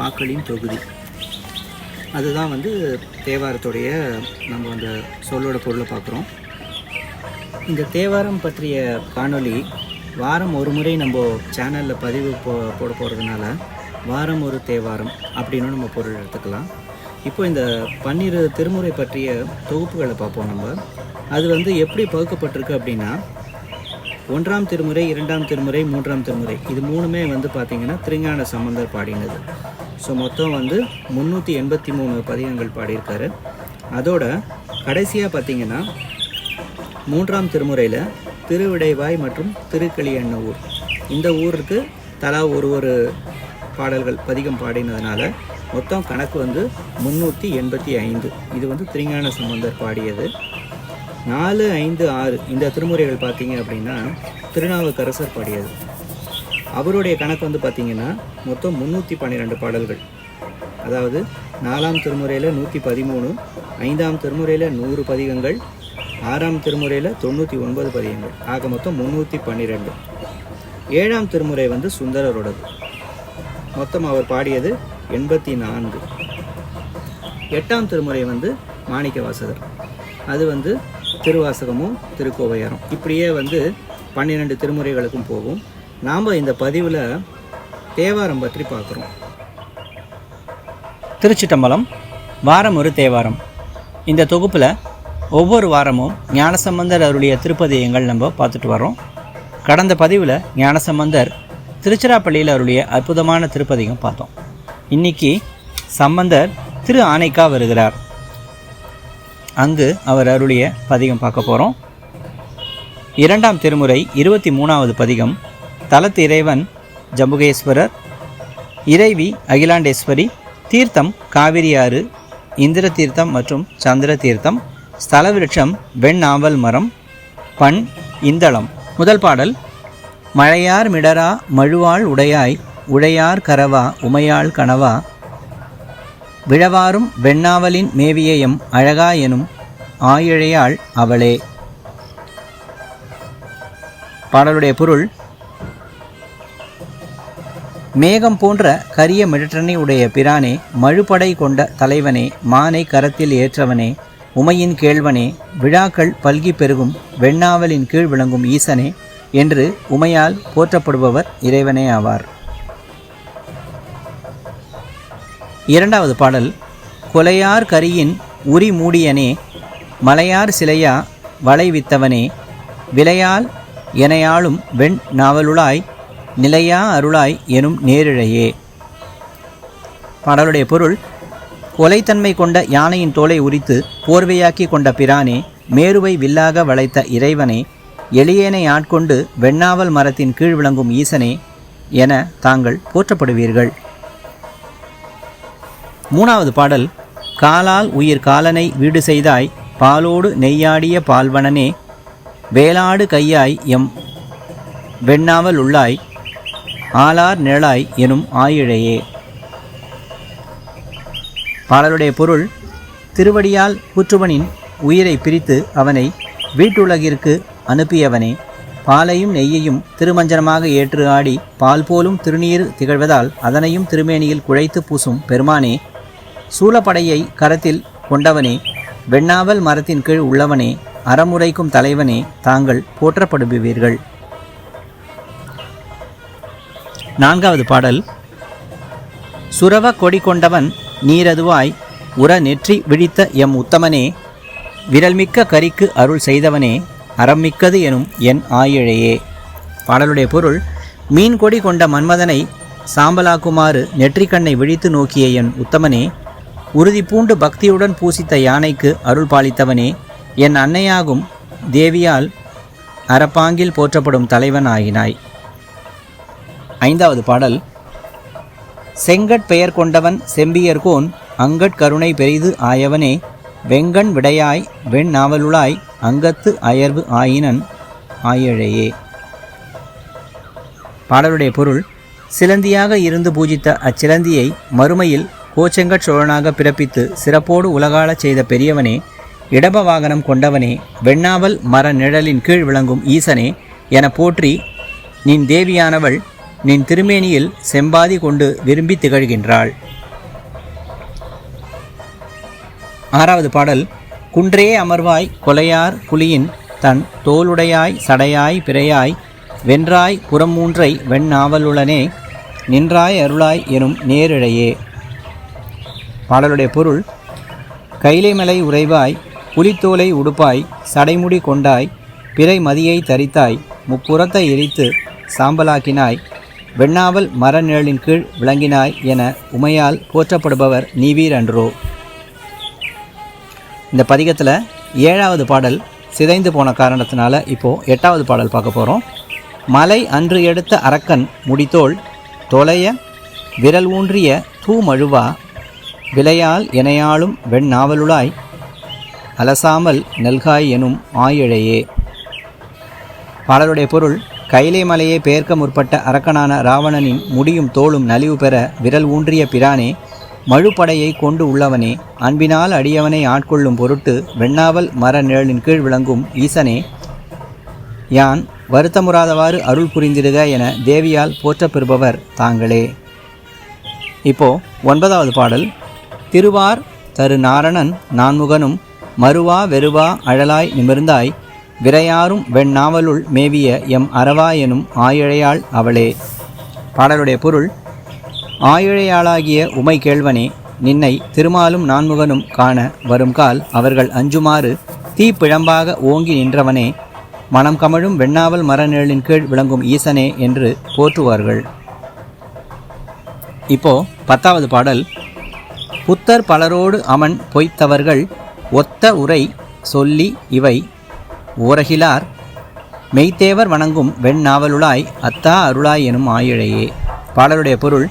பாக்களின் தொகுதி. அதுதான் வந்து தேவாரத்துடைய நம்ம அந்த சொல்லோட பொருளை பார்க்குறோம். இந்த தேவாரம் பற்றிய காணொளி வாரம் ஒரு முறை நம்ம சேனலில் பதிவு போ போட போகிறதுனால வாரம் ஒரு தேவாரம் அப்படின்னு நம்ம பொருள் எடுத்துக்கலாம். இப்போ இந்த பன்னிரு திருமுறை பற்றிய தொகுப்புகளை பார்ப்போம் நம்ம. அது வந்து எப்படி பகுக்கப்பட்டிருக்கு அப்படின்னா ஒன்றாம் திருமுறை இரண்டாம் திருமுறை மூன்றாம் திருமுறை இது மூணுமே வந்து பார்த்திங்கன்னா திருஞான சம்பந்தர் பாடினது. ஸோ மொத்தம் வந்து முந்நூற்றி எண்பத்தி மூணு பதிகங்கள் பாடியிருக்காரு. அதோட கடைசியாக பார்த்தீங்கன்னா மூன்றாம் திருமுறையில் திருவிடைவாய் மற்றும் திருக்களியண்ண ஊர். இந்த ஊருக்கு தலா ஒரு ஒரு பாடல்கள் பதிகம் பாடினதுனால மொத்தம் கணக்கு வந்து முந்நூற்றி எண்பத்தி ஐந்து. இது வந்து திருஞான சம்பந்தர் பாடியது. நாலு ஐந்து ஆறு இந்த திருமுறைகள் பார்த்தீங்க அப்படின்னா திருநாவுக்கரசர் பாடியது. அவருடைய கணக்கு வந்து பார்த்திங்கன்னா மொத்தம் முந்நூற்றி பன்னிரெண்டு பாடல்கள். அதாவது நாலாம் திருமுறையில் நூற்றி பதிமூணு ஐந்தாம் திருமுறையில் நூறு பதிகங்கள் ஆறாம் திருமுறையில் தொண்ணூற்றி ஒன்பது பதிகங்கள். ஆக மொத்தம் முந்நூற்றி பன்னிரெண்டு. ஏழாம் திருமுறை வந்து சுந்தரரோடது. மொத்தம் அவர் பாடியது எண்பத்தி நான்கு. எட்டாம் திருமுறை வந்து மாணிக்க வாசகர் அது வந்து திருவாசகமும் திருக்கோவையாரம். இப்படியே வந்து பன்னிரெண்டு திருமுறைகளுக்கும் போகும். நாம் இந்த பதிவில் தேவாரம் பற்றி பார்க்குறோம். திருச்சிட்டம்பலம் வாரம் ஒரு தேவாரம். இந்த தொகுப்பில் ஒவ்வொரு வாரமும் ஞானசம்பந்தர் அவருடைய திருப்பதியங்கள் நம்ம பார்த்துட்டு வரோம் கடந்த பதிவில் ஞானசம்பந்தர் திருச்சிராப்பள்ளியில் அவருடைய அற்புதமான திருப்பதிகம் பார்த்தோம். இன்னைக்கு சம்பந்தர் திரு ஆனைக்கா வருகிறார். அங்கு அவர் அருளிய பதிகம் பார்க்க போகிறோம் இரண்டாம் திருமுறை இருபத்தி மூணாவது பதிகம் தலத்து இறைவன் ஜம்புகேஸ்வரர் இறைவி அகிலாண்டேஸ்வரி தீர்த்தம் காவிரி ஆறு இந்திர தீர்த்தம் மற்றும் சந்திர தீர்த்தம் ஸ்தல விருட்சம் வெண்ணாவல் மரம் பண் இந்தளம். முதல் பாடல் மழையார் மிடரா மழுவாள் உடையாய் உடையார் கரவா உமையாள் கனவா விழவாரும் வெண்ணாவலின் மேவியையும் அழகா எனும் ஆயிழையாள் அவளே பாடலுடைய பொருள் மேகம் போன்ற கரிய மிடற்றனை உடைய பிரானே மழுப்படை கொண்ட தலைவனே மானை கரத்தில் ஏற்றவனே உமையின் கேழ்வனே விழாக்கள் பல்கி பெருகும் வெண்ணாவலின் கீழ் விளங்கும் ஈசனே என்று உமையால் போற்றப்படுபவர் இறைவனே ஆவார். இரண்டாவது பாடல் கொலையார் கரியின் உரி மூடியனே மலையார் சிலையா வளைவித்தவனே விளையால் எனையாளும் வெண் நாவலுளாய் நிலையா அருளாய் எனும் நேரிழையே. பாடலுடைய பொருள் கொலைத்தன்மை கொண்ட யானையின் தோலை உரித்து போர்வையாக்கி கொண்ட பிரானே மேருவை வில்லாக வளைத்த இறைவனே எளியேனை ஆட்கொண்டு வெண்ணாவல் மரத்தின் கீழ் விளங்கும் ஈசனே என தாங்கள் போற்றப்படுவீர்கள். மூணாவது பாடல் காலால் உயிர் காலனை வீடு செய்தாய் பாலோடு நெய்யாடிய பால்வனனே வேலாடு கையாய் எம் வெண்ணாவல் உள்ளாய் ஆளார் நிழலாய் எனும் ஆயிழையே. பாடலுடைய பொருள் திருவடியால் கூற்றுவனின் உயிரை பிரித்து அவனை வீட்டுலகிற்கு அனுப்பியவனே. பாலையும் நெய்யையும் திருமஞ்சனமாக ஏற்று ஆடி பால் போலும் திருநீர் திகழ்வதால் அதனையும் திருமேனியில் குழைத்து பூசும் பெருமானே சூலப்படையை கரத்தில் கொண்டவனே வெண்ணாவல் மரத்தின் கீழ் உள்ளவனே அறமுறைக்கும் தலைவனே தாங்கள் போற்றப்படுவீர்கள் நான்காவது பாடல். சுரவ கொடி கொண்டவன் நீரதுவாய் உர நெற்றி விழித்த எம் உத்தமனே விரல்மிக்க கரிக்கு அருள் செய்தவனே அறம்மிக்கது எனும் என் ஆயிழையே. பாடலுடைய பொருள் மீன் கொடி கொண்ட மன்மதனை சாம்பலாக்குமாறு நெற்றிக்கண்ணை விழித்து நோக்கிய என் உத்தமனே உறுதி பூண்டு பக்தியுடன் பூசித்த யானைக்கு அருள் பாலித்தவனே என் அன்னையாகும் தேவியால் அறப்பாங்கில் போற்றப்படும் தலைவன் ஆகினாய் ஐந்தாவது பாடல். செங்கட் பெயர் கொண்டவன் செம்பியர்கோன் அங்கட் கருணை பெரிது ஆயவனே வெங்கண் விடையாய் வெண் நாவலுளாய் அங்கத்து அயர்வு ஆயினன் ஆயழையே. பாடலுடைய பொருள் சிலந்தியாக இருந்து பூஜித்த அச்சிலந்தியை மறுமையில் கோச்செங்கட் சோழனாக பிறப்பித்து சிறப்போடு உலகாளச் செய்த பெரியவனே இடப வாகனம் கொண்டவனே வெண்ணாவல் மர நிழலின் கீழ் விளங்கும் ஈசனே என போற்றி நின் தேவியானவள் நின் திருமேனியில் செம்பாதி கொண்டு விரும்பி திகழ்கின்றாள். ஆறாவது பாடல். குன்றே அமர்வாய் கொலையார் புலியின் தன் தோளுடையாய் சடையாய் பிறையாய் வென்றாய் புறம் மூன்றை நின்றாய் அருளாய் எனும் நேரிழையே. பாடலுடைய பொருள். கைலைமலை உறைவாய் புலித்தோலை உடுப்பாய் சடைமுடி கொண்டாய் பிறை மதியை தரித்தாய் முப்புறத்தை எரித்து சாம்பலாக்கினாய் வெண்ணாவல் மரநிழலின் கீழ் விளங்கினாய் என உமையால் போற்றப்படுபவர் நீவீர் அன்றோ. இந்த பதிகத்தில் ஏழாவது பாடல் சிதைந்து போன காரணத்தினால இப்போது எட்டாவது பாடல் பார்க்க போகிறோம் மலை அன்று எடுத்த அரக்கன் முடித்தோள் தொலைய விரல் ஊன்றிய தூமழுவா விலையால் இணையாளும் வெண்ணாவலுளாய் அலசாமல் நெல்காய் எனும் ஆயிழையே. பாடலுடைய பொருள் கைலை மலையை பெயர்க்க முற்பட்ட அரக்கனான ராவணனின் முடியும் தோளும் நலிவு பெற விரல் ஊன்றிய பிரானே மழுப்படையை கொண்டு உள்ளவனே அன்பினால் அடியவனை ஆட்கொள்ளும் பொருட்டு வெண்ணாவல் மர நிழலின் கீழ் விளங்கும் ஈசனே யான் வருத்தமுறாதவாறு அருள் புரிந்திடுக என தேவியால் போற்றப்பெறுபவர் தாங்களே. இப்போ ஒன்பதாவது பாடல். திருவார் தரு நாரணன் நான்முகனும் மறுவா வெறுவா அழலாய் நிமிர்ந்தாய் விரையாரும் வெண்ணாவலுள் மேவிய எம் அறவாயனும் ஆயிழையாள் அவளே. பாடலுடைய பொருள் ஆயிழையாளாகிய உமை கேள்வனே நின்னை திருமாலும் நான்முகனும் காண வரும்கால் அவர்கள் அஞ்சுமாறு தீப்பிழம்பாக ஓங்கி நின்றவனே மனம் கமழும் வெண்ணாவல் மரநிழலின் கீழ் விளங்கும் ஈசனே என்று போற்றுவார்கள். இப்போ பத்தாவது பாடல் புத்தர் பலரோடு அமன் பொய்த்தவர்கள் ஒத்த உரை சொல்லி இவை ஊரகிலார் மெய்த்தேவர் வணங்கும் வெண்ணாவலுளாய் அத்தா அருளாய் எனும் ஆயிழையே. பாடலுடைய பொருள்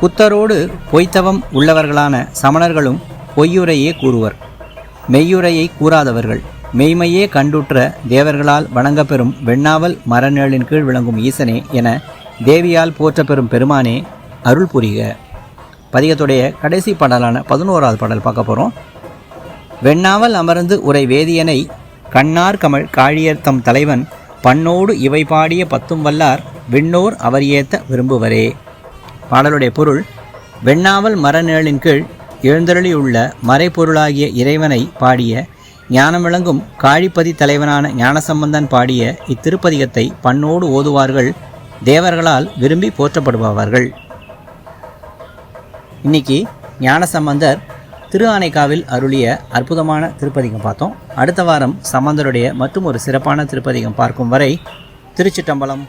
புத்தரோடு பொய்த்தவம் உள்ளவர்களான சமணர்களும் பொய்யுரையே கூறுவர். மெய்யுரையை கூறாதவர்கள் மெய்மையே கண்டுற்ற தேவர்களால் வணங்கப்பெறும் வெண்ணாவல் மரநிழலின் கீழ் விளங்கும் ஈசனே என தேவியால் போற்றப்பெறும் பெருமானே அருள் புரிக. பதிகத்துடைய கடைசி பாடலான பதினோராவது பாடல் பார்க்க போகிறோம் வெண்ணாவல் அமர்ந்து உரை வேதியனை கண்ணார் கமல் காழியர் தம் தலைவன் பண்ணோடு இவை பாடிய பத்தும் வல்லார் விண்ணோர் அவர் ஏத்த விரும்புவரே. பாடலுடைய பொருள் வெண்ணாவல் மரநிழலின் கீழ் எழுந்தருளியுள்ள மறைப்பொருளாகிய இறைவனை பாடிய ஞானம் விளங்கும் காழிப்பதி தலைவனான ஞானசம்பந்தன் பாடிய இத்திருப்பதிகத்தை பண்ணோடு ஓதுவார்கள் தேவர்களால் விரும்பி போற்றப்படுபவர்கள். இன்னைக்கு ஞானசம்பந்தர் திரு ஆனைக்காவில் அருளிய அற்புதமான திருப்பதிகம் பார்த்தோம். அடுத்த வாரம் சம்பந்தருடைய மற்றும் ஒரு சிறப்பான திருப்பதிகம் பார்க்கும் வரை திருச்சிட்டம்பலம்.